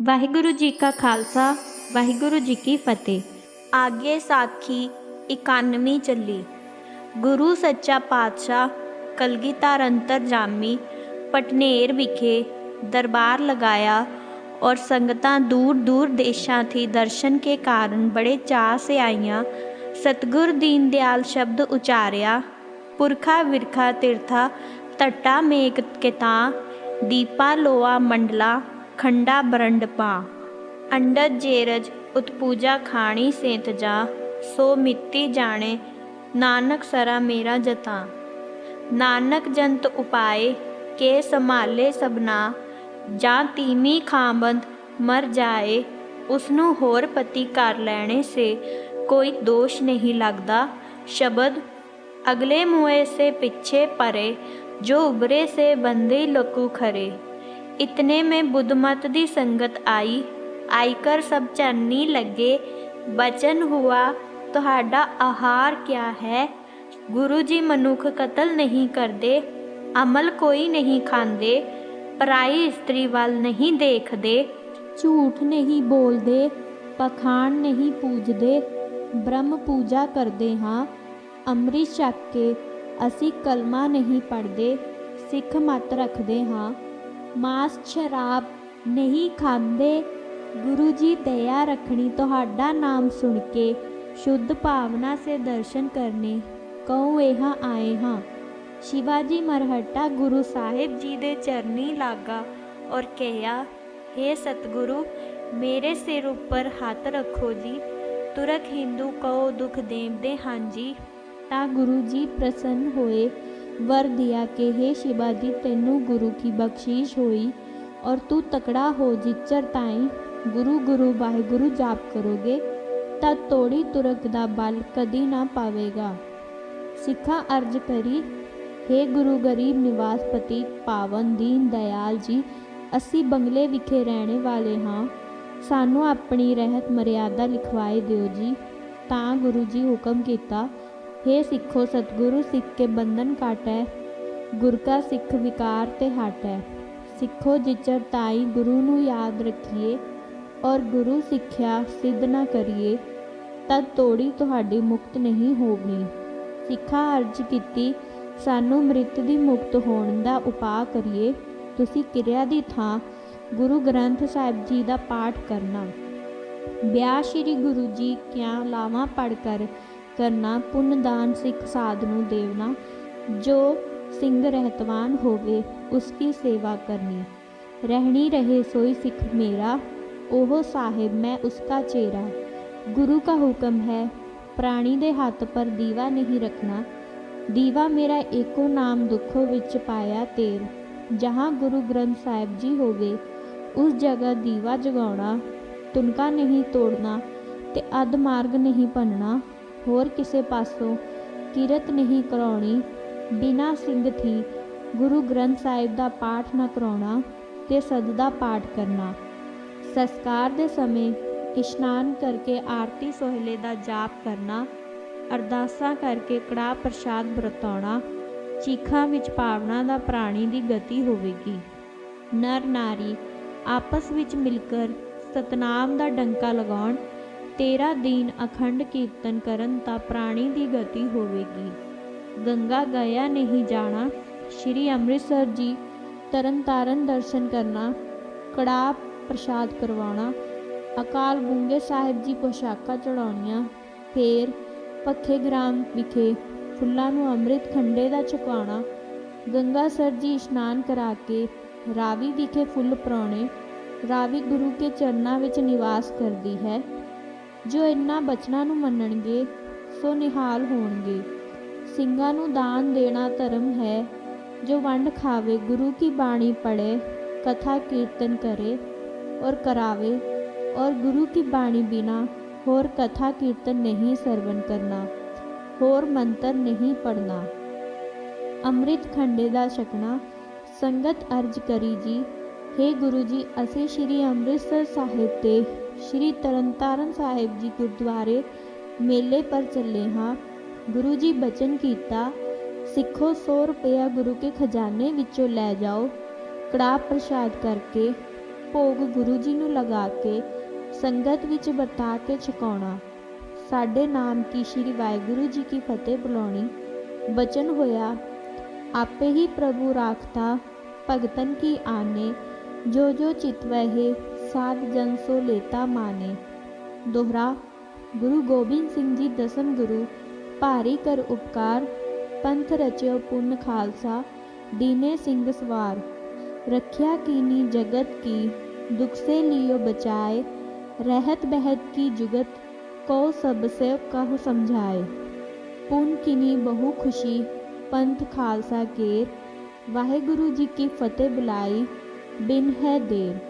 ਵਾਹਿਗੁਰੂ ਜੀ ਕਾ ਖਾਲਸਾ ਵਾਹਿਗੁਰੂ ਜੀ ਕੀ ਫਤਿਹ ਆਗੇ ਸਾਖੀ 91 ਚੱਲੀ ਗੁਰੂ ਸੱਚਾ ਪਾਤਸ਼ਾਹ ਕਲਗੀਧਰ ਅੰਤਰਜਾਮੀ ਪਟਨੇਰ ਵਿਖੇ ਦਰਬਾਰ ਲਗਾਇਆ और संगतां दूर दूर देशा थी दर्शन के कारण बड़े चाह से आईयां सतगुर दीन दयाल शब्द उचारिया पुरखा विरखा तीर्था तट्टा मेक किता दीपा लोआ मंडला ਖੰਡਾ ਬਰੰਡ ਪਾ। ਅੰਡਜ ਜੇਰਜ ਉਤਪੂਜਾ ਖਾਣੀ ਸੇਤ ਜਾ, ਸੋ ਮਿੱਤੀ ਜਾਣੇ, ਨਾਨਕ ਸਰਾ ਮੇਰਾ ਜਤਾ। ਨਾਨਕ ਜੰਤ ਉਪਾਏ, ਕੇ ਸੰਭਾਲੇ ਸਬਨਾ ਜਾਂ ਤੀਮੀ ਖਾਂਬੰਦ ਮਰ ਜਾਏ ਉਸ ਨੂੰ ਹੋਰ ਪਤੀ ਕਰ ਲੈਣੇ ਸੇ, ਕੋਈ ਦੋਸ਼ ਨਹੀਂ ਲੱਗਦਾ। ਸ਼ਬਦ, ਅਗਲੇ ਮੂਏ ਸੇ ਪਿੱਛੇ ਪਰੇ, ਜੋ ਉਬਰੇ ਸੇ ਬੰਦੇ ਲਕੂ ਖਰੇ। ਇਤਨੇ में बुद्धमत ਦੀ ਸੰਗਤ ਆਈ ਆਈ ਕਰ ਸਭ ਚੰਨੀ ਲੱਗੇ ਬਚਨ ਹੁਆ ਤੁਹਾਡਾ ਆਹਾਰ ਕਿਆ ਹੈ ਗੁਰੂ ਜੀ ਮਨੁੱਖ ਕਤਲ ਨਹੀਂ ਕਰਦੇ ਅਮਲ ਕੋਈ ਨਹੀਂ ਖਾਂਦੇ ਪਰਾਈ ਇਸਤਰੀ ਵੱਲ ਨਹੀਂ ਦੇਖਦੇ ਝੂਠ ਨਹੀਂ ਬੋਲਦੇ ਪਖਾਣ ਨਹੀਂ ਪੂਜਦੇ ਬ੍ਰਹਮ ਪੂਜਾ ਕਰਦੇ ਹਾਂ ਅੰਮ੍ਰਿਤ ਛਕ ਕੇ ਅਸੀਂ ਕਲਮਾ ਨਹੀਂ ਪੜਦੇ ਸਿੱਖ ਮਤ ਰੱਖਦੇ ਹਾਂ ਮਾਸ ਸ਼ਰਾਬ ਨਹੀਂ ਖਾਂਦੇ। ਗੁਰੂ ਜੀ ਦਇਆ ਰੱਖਣੀ ਤੁਹਾਡਾ ਨਾਮ ਸੁਣ ਕੇ ਸ਼ੁੱਧ ਭਾਵਨਾ ਸੇ ਦਰਸ਼ਨ ਕਰਨੇ। ਕਉ ਇਹ ਆਏ ਹਾਂ? ਸ਼ਿਵਾਜੀ ਮਰਹਟਾ ਗੁਰੂ ਸਾਹਿਬ ਜੀ ਦੇ ਚਰਨੀ ਲਾਗਾ ਔਰ ਕਹਿਆ हे ਸਤਗੁਰੂ, ਮੇਰੇ ਸਿਰ ਉੱਪਰ ਹੱਥ ਰੱਖੋ ਜੀ। ਤੁਰਕ ਹਿੰਦੂ ਕਉ ਦੁਖ ਦੇਂਦੇ ਹਾਂ ਜੀ? ਤਾਂ ਗੁਰੂ ਜੀ ਪ੍ਰਸੰਨ ਹੋਏ। वर दिया कि हे शिवाजी तेनू गुरु की बख्शीश होई और तू तकड़ा हो जिच्चर ताई गुरु गुरु वाहिगुरु जाप करोगे तद तोड़ी तुरक दा बल कदी ना पावेगा सिखा अर्ज करी हे ਗੁਰੂ ਗਰੀਬ ਨਿਵਾਸਪਤੀ ਪਾਵਨ ਦੀਨ ਦਇਆਲ ਜੀ ਅਸੀਂ ਬੰਗਲੇ ਵਿਖੇ ਰਹਿਣੇ ਵਾਲੇ ਹਾਂ ਸਾਨੂੰ ਆਪਣੀ ਰਹਿਤ ਮਰਿਆਦਾ ਲਿਖਵਾਏ ਦਿਓ ਜੀ ਤਾਂ ਗੁਰੂ ਜੀ ਹੁਕਮ ਕੀਤਾ हे ਸਿੱਖੋ ਸਤਗੁਰੂ, ਸਿੱਖ ਕੇ ਬੰਧਨ ਕਾਟੈ, ਗੁਰ ਕਾ ਸਿੱਖ ਵਿਕਾਰ ਤੇ ਹਟੈ। ਸਿੱਖੋ ਜਿਚਰ ਤਾਈ ਗੁਰੂ ਨੂੰ ਯਾਦ ਰੱਖੀਏ ਔਰ ਗੁਰੂ ਸਿੱਖਿਆ ਸਿੱਧ ਨਾ ਕਰੀਏ, ਤਦ ਤੋੜੀ ਤੁਹਾਡੀ ਮੁਕਤ ਨਹੀਂ ਹੋਣੀ ਸਿੱਖਾ ਅਰਜ ਕੀਤੀ, ਸਾਨੂੰ ਮ੍ਰਿਤ ਦੀ ਮੁਕਤ ਹੋਣ ਦਾ ਉਪਾਅ ਕਰੀਏ, ਤੁਸੀਂ ਕਿਰਿਆ ਦੀ ਥਾਂ ਗੁਰੂ ਗ੍ਰੰਥ ਸਾਹਿਬ ਜੀ ਦਾ ਪਾਠ ਕਰਨਾ। ਵਿਆਹ ਸ਼੍ਰੀ ਗੁਰੂ ਜੀ ਕਿਆ ਲਾਵਾਂ ਪੜ ਕਰ ਕਰਨਾ ਪੁੰਨ ਦਾਨ ਸਿੱਖ ਸਾਧ ਨੂੰ ਦੇਵਨਾ ਜੋ ਸਿੰਘ ਰਹਿਤਵਾਨ ਹੋਵੇ ਉਸ ਕੀ ਸੇਵਾ ਕਰਨੀ। ਰਹਿਣੀ ਰਹੇ ਸੋਈ ਸਿੱਖ ਮੇਰਾ, ਉਹ ਸਾਹਿਬ ਮੈਂ ਉਸਕਾ ਚੇਰਾ। ਗੁਰੂ ਕਾ ਹੁਕਮ ਹੈ, ਪ੍ਰਾਣੀ ਦੇ ਹੱਥ ਪਰ ਦੀਵਾ ਨਹੀਂ ਰੱਖਣਾ। ਦੀਵਾ ਮੇਰਾ ਏਕੋ ਨਾਮ ਦੁੱਖੋ ਵਿੱਚ ਪਾਇਆ ਤੇਲ ਜਹਾਂ ਗੁਰੂ ਗ੍ਰੰਥ ਸਾਹਿਬ ਜੀ ਹੋਵੇ, ਉਸ ਜਗ੍ਹਾ ਦੀਵਾ ਜਗਾਉਣਾ, ਤੁਨਕਾ ਨਹੀਂ ਤੋੜਨਾ ਤੇ ਅਧ ਮਾਰਗ ਨਹੀਂ ਭੰਨਣਾ। ਹੋਰ ਕਿਸੇ ਪਾਸੋਂ ਕਿਰਤ ਨਹੀਂ ਕਰਾਉਣੀ। ਬਿਨਾ ਸਿੰਘ ਥੀ ਗੁਰੂ ਗ੍ਰੰਥ ਸਾਹਿਬ ਦਾ ਪਾਠ ਨਾ ਕਰਾਉਣਾ ਤੇ ਸਦ ਦਾ ਪਾਠ ਕਰਨਾ। ਸੰਸਕਾਰ ਦੇ ਸਮੇਂ ਇਸ਼ਨਾਨ ਕਰਕੇ ਆਰਤੀ ਸੋਹਲੇ ਦਾ ਜਾਪ ਕਰਨਾ, ਅਰਦਾਸਾਂ ਕਰਕੇ ਕੜਾ ਪ੍ਰਸ਼ਾਦ ਵਰਤਾਉਣਾ, ਚੀਖਾਂ ਵਿੱਚ ਭਾਵਨਾ ਦਾ ਪ੍ਰਾਣੀ ਦੀ ਗਤੀ ਹੋਵੇਗੀ। ਨਰ ਨਾਰੀ ਆਪਸ ਵਿੱਚ ਮਿਲ ਕੇ ਸਤਨਾਮ ਦਾ ਡੰਕਾ ਲਗਾਉਣ ਤੇਰਾ ਦੀਨ ਅਖੰਡ ਕੀਰਤਨ ਕਰਨ ਤਾਂ ਪ੍ਰਾਣੀ ਦੀ ਗਤੀ ਹੋਵੇਗੀ। ਗੰਗਾ ਗਿਆ ਨਹੀਂ ਜਾਣਾ, ਸ਼੍ਰੀ ਅੰਮ੍ਰਿਤਸਰ ਜੀ ਤਰਨਤਾਰਨ ਦਰਸ਼ਨ ਕਰਨਾ ਕੜਾ ਪ੍ਰਸ਼ਾਦ ਕਰਵਾਉਣਾ, ਅਕਾਲ ਗੁੰਗੇ ਸਾਹਿਬ ਜੀ ਪੋਸ਼ਾਕਾਂ ਚੜਾਉਣੀਆਂ ਫੇਰ ਪੱਖੇ ਗ੍ਰਾਮ ਵਿਖੇ ਫੁੱਲਾਂ ਨੂੰ ਅੰਮ੍ਰਿਤ ਖੰਡੇ ਦਾ ਛਕਾਉਣਾ ਗੰਗਾ ਸਰ ਜੀ ਇਸ਼ਨਾਨ ਕਰਾ ਕੇ ਰਾਵੀ ਵਿਖੇ ਫੁੱਲ ਪਰਾਉਣੇ ਰਾਵੀ ਗੁਰੂ ਕੇ ਚਰਨਾਂ ਵਿੱਚ ਨਿਵਾਸ ਕਰਦੀ ਹੈ। ਜੋ ਇਨ੍ਹਾਂ ਬਚਨਾਂ ਨੂੰ ਮੰਨਣਗੇ, ਸੋ ਨਿਹਾਲ ਹੋਣਗੇ। ਸਿੰਘਾਂ ਨੂੰ ਦਾਨ ਦੇਣਾ ਧਰਮ ਹੈ। ਜੋ ਵੰਡ ਖਾਵੇ, ਗੁਰੂ ਕੀ ਬਾਣੀ ਪੜ੍ਹੇ, ਕਥਾ ਕੀਰਤਨ ਕਰੇ ਔਰ ਕਰਾਵੇ ਔਰ ਗੁਰੂ ਕੀ ਬਾਣੀ ਬਿਨਾ ਹੋਰ ਕਥਾ ਕੀਰਤਨ ਨਹੀਂ ਸਰਵਨ ਕਰਨਾ, ਹੋਰ ਮੰਤਰ ਨਹੀਂ ਪੜਨਾ ਅੰਮ੍ਰਿਤ ਖੰਡੇ ਦਾ ਛਕਣਾ, ਸੰਗਤ ਅਰਜ ਕਰੀ ਜੀ, ਹੇ ਗੁਰੂ ਜੀ, ਅਸੀਂ ਸ੍ਰੀ ਅੰਮ੍ਰਿਤਸਰ ਸਾਹਿਬ ਤੇ ਸ਼੍ਰੀ ਤਰਨਤਾਰਨ ਸਾਹਿਬ ਜੀ ਗੁਰਦੁਆਰੇ ਮੇਲੇ ਪਰ ਚੱਲੇ ਹਾਂ। ਗੁਰੂ ਜੀ ਬਚਨ ਕੀਤਾ, ਸਿੱਖੋ 100 ਰੁਪਇਆ ਗੁਰੂ ਕੇ ਖਜ਼ਾਨੇ ਵਿੱਚੋਂ ਲੈ ਜਾਓ। ਕੜਾ ਪ੍ਰਸ਼ਾਦ ਕਰਕੇ, ਭੋਗ ਗੁਰੂ ਜੀ ਨੂੰ ਲਗਾ ਕੇ, ਸੰਗਤ ਵਿੱਚ ਵਰਤਾ ਕੇ ਛਕਾਉਣਾ। ਸਾਡੇ ਨਾਮ ਕੀ ਸ੍ਰੀ ਵਾਹਿਗੁਰੂ ਜੀ ਕੀ ਫਤਿਹ ਬੁਲਾਉਣੀ। ਬਚਨ ਹੋਇਆ, ਆਪੇ ਹੀ ਪ੍ਰਭੂ ਰਾਖਤਾ, ਭਗਤਨ ਕੀ ਆਨੇ ਜੋ ਜੋ ਚਿਤ ਵਹਿ ਸਾਧ ਜਨ ਸੋ ਲੇਤਾ ਮਾਨੇ ਦੋਹਰਾ ਗੁਰੂ ਗੋਬਿੰਦ ਸਿੰਘ ਜੀ ਦਸਮ ਗੁਰੂ ਭਾਰੀ ਕਰ ਉਪਕਾਰ ਪੰਥ ਰਚਿਓ ਪੁੰਨ ਖਾਲਸਾ ਦੀਨੇ ਸਿੰਘ ਸਵਾਰ रक्षा कीनी जगत की दुख से लियो बचाए रहत बहत की जुगत को सब से कहु समझाए पुन किनी बहु खुशी पंथ खालसा केर वाहेगुरु जी की फतेह बुलाई बिन है देर